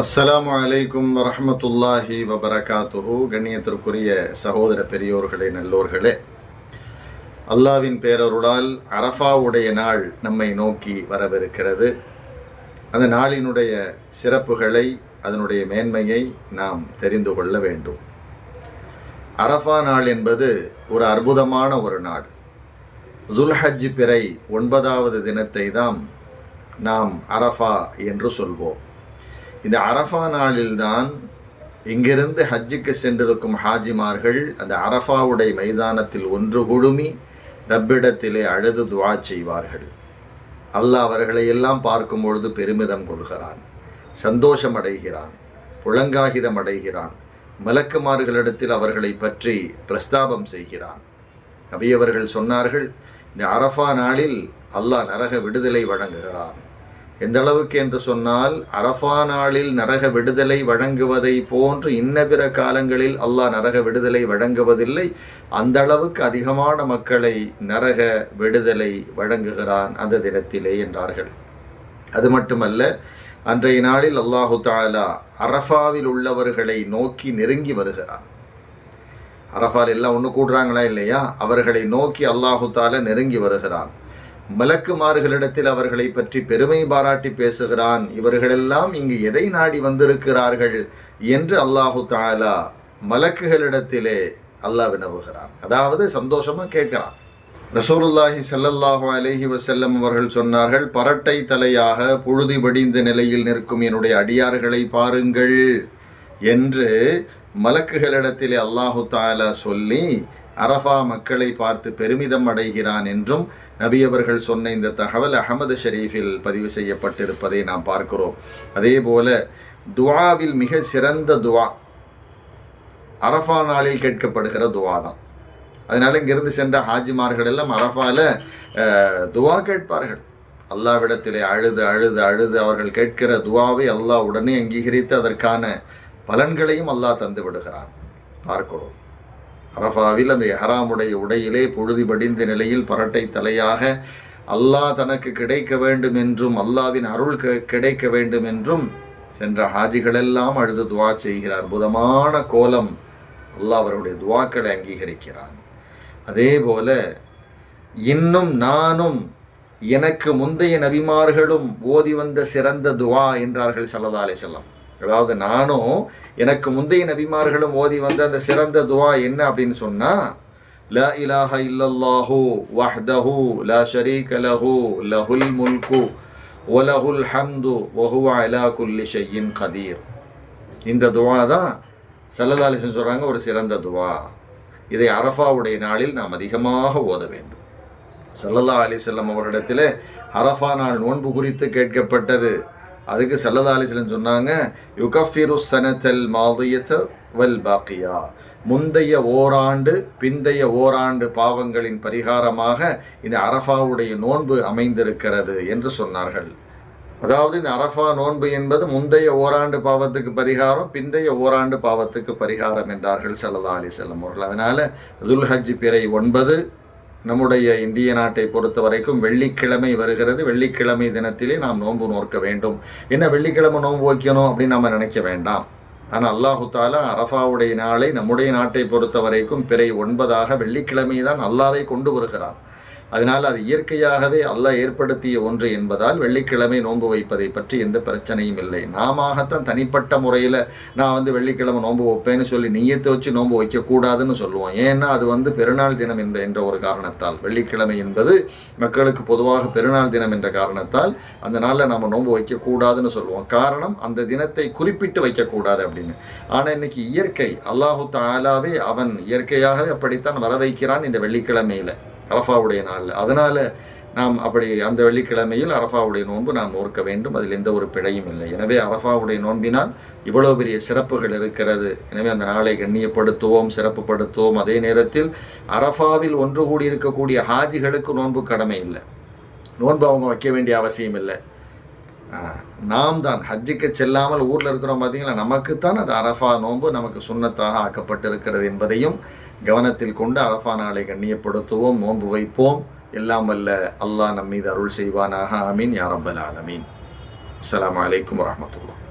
அஸ்ஸலாமு அலைக்கும் வரமத்துல்லாஹி வபரகாத்துஹு. கண்ணியத்திற்குரிய சகோதர பெரியோர்களே நல்லோர்களே அல்லாவின் பேரருளால் அரஃபாவுடைய நாள் நம்மை நோக்கி வரவிருக்கிறது. அந்த நாளினுடைய சிறப்புகளை அதனுடைய மேன்மையை நாம் தெரிந்து கொள்ள வேண்டும். அரஃபா நாள் என்பது ஒரு அற்புதமான ஒரு நாள். துல்ஹஜ் பிறை ஒன்பதாவது தினத்தை தான் நாம் அரஃபா என்று சொல்வோம். இந்த அரஃபா நாளில்தான் இங்கிருந்து ஹஜ்ஜுக்கு சென்றிருக்கும் ஹாஜிமார்கள் அந்த அரஃபாவுடைய மைதானத்தில் ஒன்று குழுமி ரப்பிடத்திலே அழுது துவா செய்வார்கள். அல்லாஹ் அவர்களை எல்லாம் பார்க்கும் பொழுது பெருமிதம் கொள்கிறான் சந்தோஷம் அடைகிறான் புலங்காகிதம் அடைகிறான் மலக்குமார்களிடத்தில் அவர்களை பற்றி பிரஸ்தாபம் செய்கிறான். நபி சொன்னார்கள் இந்த அரஃபா நாளில் அல்லாஹ் நரக விடுதலை வழங்குகிறான். எந்த அளவுக்கு என்று சொன்னால் அரஃபா நாளில் நரக விடுதலை வழங்குவதை போன்று இன்ன பிற காலங்களில் அல்லாஹ் நரக விடுதலை வழங்குவதில்லை. அந்த அளவுக்கு அதிகமான மக்களை நரக விடுதலை வழங்குகிறான் அந்த தினத்திலே என்றார்கள். அது மட்டுமல்ல அன்றைய நாளில் அல்லாஹு தாலா அரஃபாவில் உள்ளவர்களை நோக்கி நெருங்கி வருகிறான். அரஃபால் எல்லாம் ஒன்று கூடுறாங்களா இல்லையா? அவர்களை நோக்கி அல்லாஹு தாலா நெருங்கி வருகிறான். மலக்குமார்களிடத்தில் அவர்களை பற்றி பெருமை பாராட்டி பேசுகிறான். இவர்களெல்லாம் இங்கு எதை நாடி வந்திருக்கிறார்கள் என்று அல்லாஹு தாலா மலக்குகளிடத்திலே அல்லாஹ் வினவுகிறான். அதாவது சந்தோஷமாக கேட்கிறான். ரசூலுல்லாஹி ஸல்லல்லாஹு அலைஹி வசல்லம் அவர்கள் சொன்னார்கள் பரட்டை தலையாக புழுதி வடிந்த நிலையில் நிற்கும் என்னுடைய அடியார்களை பாருங்கள் என்று மலக்குகளிடத்திலே அல்லாஹு தாலா சொல்லி அரஃபா மக்களை பார்த்து பெருமிதம் அடைகிறான் என்றும் நபி அவர்கள் சொன்ன இந்த தகவல் அகமது ஷரீஃபில் பதிவு செய்யப்பட்டிருப்பதை நாம் பார்க்கிறோம். அதே போல துவாவில் மிக சிறந்த துவா அரஃபா நாளில் கேட்கப்படுகிற துவா தான். அதனால இங்கிருந்து சென்ற ஹாஜிமார்கள் எல்லாம் அரஃபால துவா கேட்பார்கள். அல்லாவிடத்திலே அழுது அழுது அழுது அவர்கள் கேட்கிற துவாவை அல்லாஹ் உடனே அங்கீகரித்து அதற்கான பலன்களையும் அல்லாஹ் தந்து விடுகிறான். பார்க்கிறோம். அரஃபாவில் அந்த எஹராமுடைய உடையிலே பொழுது படிந்த நிலையில் பரட்டை தலையாக அல்லாஹ் தனக்கு கிடைக்க வேண்டும் என்றும் அல்லாவின் அருள் கிடைக்க வேண்டும் என்றும் சென்ற ஹாஜிகளெல்லாம் அழுது துவா செய்கிற அற்புதமான கோலம் அல்லாஹ் அவருடைய துவாக்களை அங்கீகரிக்கிறான். அதே போல இன்னும் நானும் எனக்கு முந்தைய நபிமார்களும் ஓதி வந்த சிறந்த துவா என்றார்கள் சல்லதா அலை செல்லம் அதாவது நானும் எனக்கு முந்தைய நபிமார்களும் ஓதி வந்த அந்த சிறந்த துவா என்ன அப்படின்னு சொன்னா ல இலாஹ இல்லல்லாஹு வஹ்தஹு ல ஷரீக லஹு லஹுல் முல்கு ஒலஹுல் ஹம்து வஹுவா இலா குல்லி ஷையின் கதீர். இந்த துவா தான் சல்லதாலிசன் சொல்கிறாங்க ஒரு சிறந்த துவா. இதை அரஃபாவுடைய நாளில் நாம் அதிகமாக ஓத வேண்டும். சல்லல்லா அலிசல்லம் அவரிடத்தில் அரஃபா நாள் நோன்பு குறித்து கேட்கப்பட்டது. அதுக்கு சல்லதா அலிஸ்லன் சொன்னாங்க யுகஃபிரு சனத்தல் மாதியத்த வல் பாக்கியா முந்தைய ஓராண்டு பிந்தைய ஓராண்டு பாவங்களின் பரிகாரமாக இந்த அரஃபாவுடைய நோன்பு அமைந்திருக்கிறது என்று சொன்னார்கள். அதாவது இந்த அரஃபா நோன்பு என்பது முந்தைய ஓராண்டு பாவத்துக்கு பரிகாரம் பிந்தைய ஓராண்டு பாவத்துக்கு பரிகாரம் என்றார்கள் சல்லதா அலிசல்லம் அவர்கள். அதனால் துல்ஹஜ் பிறை ஒன்பது நம்முடைய இந்திய நாட்டை பொறுத்த வரைக்கும் வெள்ளிக்கிழமை வருகிறது. வெள்ளிக்கிழமை தினத்திலே நாம் நோன்பு நோக்க வேண்டும். என்ன வெள்ளிக்கிழமை நோன்பு வைக்கணும் அப்படின்னு நம்ம நினைக்க வேண்டாம். ஆனால் அல்லாஹு தாலா அரஃபாவுடைய நாளை நம்முடைய நாட்டை பொறுத்த வரைக்கும் பிறை ஒன்பதாக வெள்ளிக்கிழமை தான் அல்லாவை கொண்டு வருகிறான். அதனால் அது இயற்கையாகவே அல்லாஹ் ஏற்படுத்திய ஒன்று என்பதால் வெள்ளிக்கிழமை நோன்பு வைப்பதை பற்றி எந்த பிரச்சனையும் இல்லை. நாமத்தான் தனிப்பட்ட முறையில் நான் வந்து வெள்ளிக்கிழமை நோன்பு வைப்பேன்னு சொல்லி நீயத்தை வச்சு நோன்பு வைக்கக்கூடாதுன்னு சொல்லுவோம். ஏன்னா அது வந்து பெருநாள் தினம் என்ற என்ற ஒரு காரணத்தால். வெள்ளிக்கிழமை என்பது மக்களுக்கு பொதுவாக பெருநாள் தினம் என்ற காரணத்தால் அந்த நாளில் நம்ம நோன்பு வைக்கக்கூடாதுன்னு சொல்லுவோம். காரணம் அந்த தினத்தை குறிப்பிட்டு வைக்கக்கூடாது அப்படின்னு. ஆனால் இன்னைக்கு இயற்கை அல்லாஹு தாலாவே அவன் இயற்கையாகவே அப்படித்தான் வர வைக்கிறான் இந்த வெள்ளிக்கிழமையில். அரஃபாவுடைய நாளில் அதனால் நாம் அப்படி அந்த வெள்ளிக்கிழமையில் அரஃபாவுடைய நோன்பு நாம் நோக்க வேண்டும். அதில் எந்த ஒரு பிழையும் இல்லை. எனவே அரஃபாவுடைய நோன்பினால் இவ்வளோ பெரிய சிறப்புகள் இருக்கிறது. எனவே அந்த நாளை கண்ணியப்படுத்துவோம் சிறப்புப்படுத்துவோம் அதே நேரத்தில் அரஃபாவில் ஒன்று கூடி இருக்கக்கூடிய ஹாஜிகளுக்கு நோன்பு கடமை இல்லை. நோன்பு அவங்க வைக்க வேண்டிய அவசியம் இல்லை. நாம் தான் ஹஜ்ஜுக்கு செல்லாமல் ஊரில் இருக்கிறோம் பார்த்தீங்களா நமக்குத்தான் அது அரஃபா நோன்பு நமக்கு சுண்ணத்தாக ஆக்கப்பட்டிருக்கிறது என்பதையும் கவனத்தில் கொண்டு அரஃபா நாளை கண்ணியப்படுத்துவோம் நோன்பு வைப்போம். எல்லாம் வல்ல அல்லாஹ் நம்மீது அருள் செய்வானாக. ஆமீன். யாரப்பல் ஆலமீன். அஸ்லாம் வலைக்கம் வரமத்துல்லா